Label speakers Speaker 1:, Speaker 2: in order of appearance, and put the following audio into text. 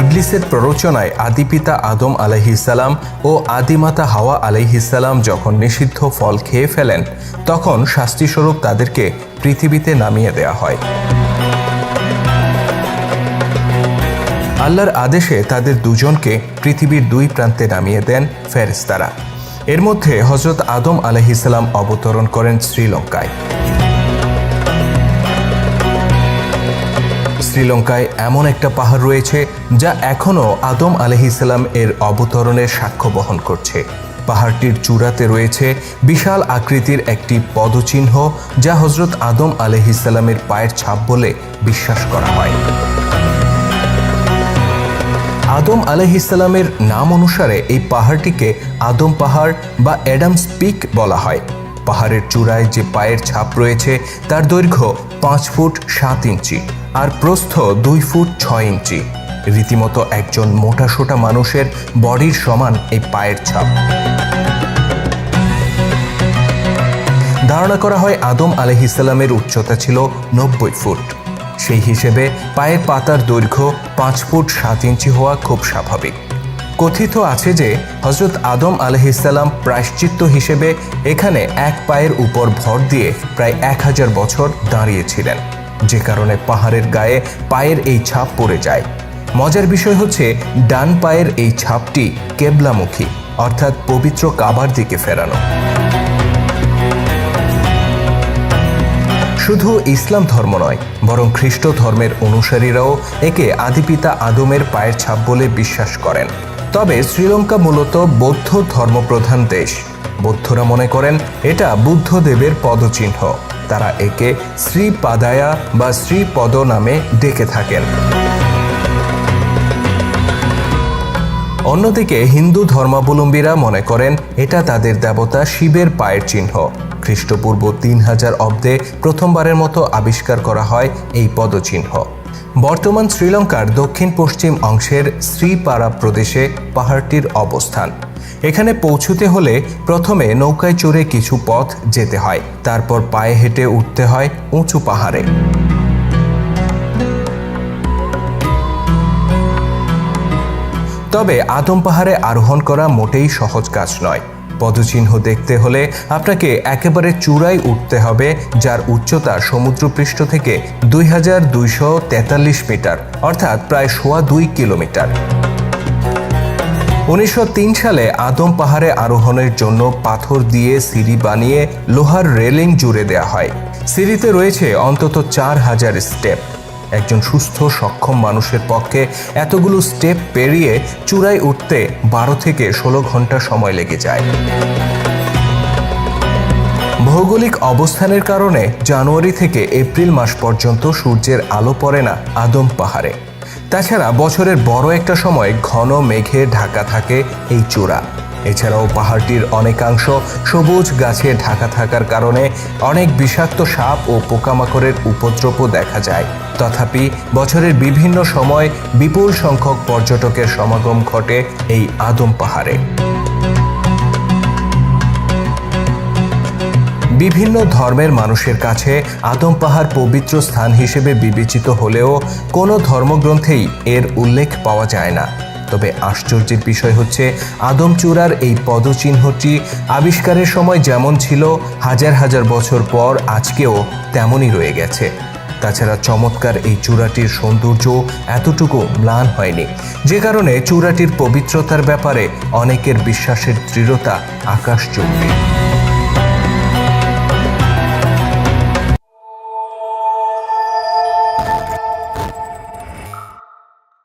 Speaker 1: ইবলিসের প্ররোচনায় আদিপিতা আদম আলহিসাল্লাম ও আদিমাতা হাওয়া আলহিসাল্লাম যখন নিষিদ্ধ ফল খেয়ে ফেলেন, তখন শাস্তিস্বরূপ তাদেরকে পৃথিবীতে নামিয়ে দেয়া হয়। আল্লাহর আদেশে তাদের দুজনকে পৃথিবীর দুই প্রান্তে নামিয়ে দেন ফেরেস্তারা এর মধ্যে হজরত আদম আলহিসাল্লাম অবতরণ করেন শ্রীলঙ্কায়। শ্রীলঙ্কায় এমন একটা পাহাড় রয়েছে যা এখনও আদম আলহিসাল্লাম এর অবতরণের সাক্ষ্য বহন করছে। পাহাড়টির চূড়াতে রয়েছে বিশাল আকৃতির একটি পদচিহ্ন যা হজরত আদম আলহিসাল্লামের পায়ের ছাপ বলে বিশ্বাস করা হয়। আদম আলহিসাল্লামের নাম অনুসারে এই পাহাড়টিকে আদম পাহাড় বা অ্যাডামস পিক বলা হয়। পাহাড়ের চূড়ায় যে পায়ের ছাপ রয়েছে, তার দৈর্ঘ্য পাঁচ ফুট সাত ইঞ্চি। আর প্রস্থ দুই ফুট ছয় ইঞ্চি। রীতিমতো একজন মোটাসোটা মানুষের বডির সমান এই পায়ের ছাপ। ধারণা করা হয় আদম আলহিসাল্লামের উচ্চতা ছিল নব্বই ফুট। সেই হিসেবে পায়ের পাতার দৈর্ঘ্য পাঁচ ফুট সাত ইঞ্চি হওয়া খুব স্বাভাবিক। কথিত আছে যে হজরত আদম আলহিসাল্লাম প্রায়শ্চিত্ত হিসেবে এখানে এক পায়ের উপর ভর দিয়ে প্রায় এক হাজার বছর দাঁড়িয়েছিলেন। যে কারণে পাহাড়ের গায়ে পায়ের এই ছাপ পড়ে যায়। মজার বিষয় হচ্ছে, ডান পায়ের এই ছাপটি কেবলামুখী, অর্থাৎ পবিত্র কাবার দিকে ফেরানো। শুধু ইসলাম ধর্ম নয়, বরং খ্রিস্ট ধর্মের অনুসারীরাও একে আদিপিতা আদমের পায়ের ছাপ বলে বিশ্বাস করেন। তবে শ্রীলঙ্কা মূলত বৌদ্ধ ধর্মপ্রধান দেশ। বৌদ্ধরা মনে করেন, এটা বুদ্ধদেবের পদচিহ্ন। তারা একে শ্রীপাদায়া বা শ্রীপদ নামে ডেকে থাকেন। অন্যদিকে হিন্দু ধর্মাবলম্বীরা মনে করেন, এটা তাদের দেবতা শিবের পায়ের চিহ্ন। খ্রিস্টপূর্ব তিন হাজার অব্দে প্রথমবারের মতো আবিষ্কার করা হয় এই পদচিহ্ন। বর্তমান শ্রীলঙ্কার দক্ষিণ পশ্চিম অংশের শ্রীপাড়া প্রদেশে পাহাড়টির অবস্থান। এখানে পৌঁছতে হলে প্রথমে নৌকায় চড়ে কিছু পথ যেতে হয়, তারপর পায়ে হেঁটে উঠতে হয় উঁচু পাহাড়ে। তবে আদম পাহাড়ে আরোহণ করা মোটেই সহজ কাজ নয়। পদচিহ্ন দেখতে হলে আপনাকে একেবারে চূড়ায় উঠতে হবে, যার উচ্চতা সমুদ্রপৃষ্ঠ থেকে দুই হাজার দুইশো তেতাল্লিশ মিটার, অর্থাৎ প্রায় সোয়া দুই কিলোমিটার। উনিশশো তিন সালে আদম পাহাড়ে আরোহণের জন্য পাথর দিয়ে সিঁড়ি বানিয়ে লোহার রেলিং জুড়ে দেওয়া হয়। সিঁড়িতে রয়েছে অন্তত চার হাজার স্টেপ। একজন সুস্থ, সক্ষম মানুষের পক্ষে এতগুলো স্টেপ পেরিয়ে চূড়ায় উঠতে বারো থেকে ষোলো ঘণ্টা সময় লেগে যায়। ভৌগোলিক অবস্থানের কারণে জানুয়ারি থেকে এপ্রিল মাস পর্যন্ত সূর্যের আলো পড়ে না আদম পাহাড়ে। তাছাড়া বছরের বড় একটা সময় ঘন মেঘে ঢাকা থাকে এই চূড়া। এছাড়াও পাহাড়টির অনেকাংশ সবুজ গাছে ঢাকা থাকার কারণে অনেক বিষাক্ত সাপ ও পোকামাকড়ের উপদ্রবও দেখা যায়। তথাপি বছরের বিভিন্ন সময় বিপুল সংখ্যক পর্যটকের সমাগম ঘটে এই আদম পাহাড়ে। বিভিন্ন ধর্মের মানুষের কাছে আদম পাহাড় পবিত্র স্থান হিসেবে বিবেচিত হলেও কোনো ধর্মগ্রন্থেই এর উল্লেখ পাওয়া যায় না। তবে আশ্চর্যের বিষয় হচ্ছে আদমচূড়ার এই পদচিহ্নটি আবিষ্কারের সময় যেমন ছিল, হাজার হাজার বছর পর আজকেও তেমনই রয়ে গেছে। তাছাড়া চমৎকার এই চূড়াটির সৌন্দর্য এতটুকু ম্লান হয়নি। যে কারণে চূড়াটির পবিত্রতার ব্যাপারে অনেকের বিশ্বাসের দৃঢ়তা আকাশচুম্বী।